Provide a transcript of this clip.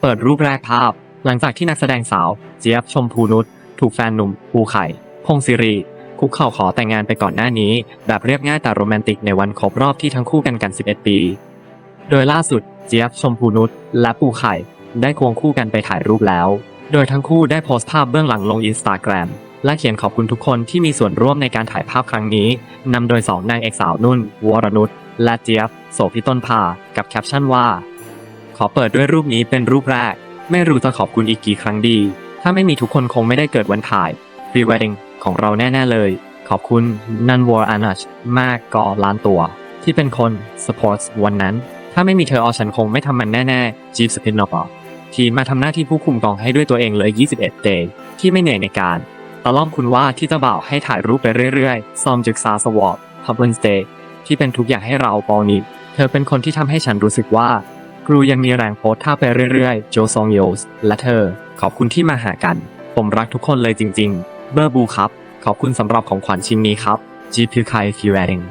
เปิดรูปแรกภาพ หลังจากที่นักแสดงสาว เจี๊ยบชมพูนุชถูกแฟนหนุ่มภูไข่ พงศิริ คุกเข่าขอแต่งงานไปก่อนหน้านี้ แบบเรียบง่ายแต่โรแมนติกในวันครบรอบที่ทั้งคู่กันกัน 11 ปี โดยล่าสุดเจี๊ยบชมพูนุชและปูไข่ ได้ควงคู่กันไปถ่ายรูปแล้ว โดยทั้งคู่ได้โพสต์ภาพเบื้องหลังลงอินสตาแกรมและเขียนขอบคุณทุกคนที่มีส่วนร่วมในการถ่ายภาพครั้งนี้นำโดยสองนางเอกสาวนุ่น วรนุชและเจี๊ยบโสภิต้นพากับแคปชั่นว่า ขอเปิดด้วยรูปนี้เป็นรูปแรก ไม่รู้จะขอบคุณอีกกี่ครั้งดี ถ้าไม่มีทุกคนคงไม่ได้เกิดวันถ่าย Pre Wedding ของเราแน่ ๆ เลย ขอบคุณนันวอร์อานัชมากก็ล้านตัว ที่เป็นคน support วันนั้น ถ้าไม่มีเธอออฉันคงไม่ทำมันแน่ๆจีฟสปินนอปทีมมาทำหน้าที่ผู้คุมกองให้ด้วยตัวเองเลย 21 day ที่ไม่เหนื่อยในการตะล่อมคุณว่าที่เจ้าบ่าวให้ถ่ายรูปไปเรื่อยๆ ซอมจึกษาสวอปพับเบิลสเตย์ที่เป็นทุกอย่างให้เราปอนิเธอเป็นคนที่ทำให้ฉันรู้สึกว่า ครูยังมีแรงโพสท่าไปเรื่อยๆ โจซองโยสและเธอ ขอบคุณที่มาหากัน ผมรักทุกคนเลยจริง ๆ เบอร์บูครับ ขอบคุณสำหรับของขวัญชิ้นนี้ครับจีพิวไคฟิวแอริง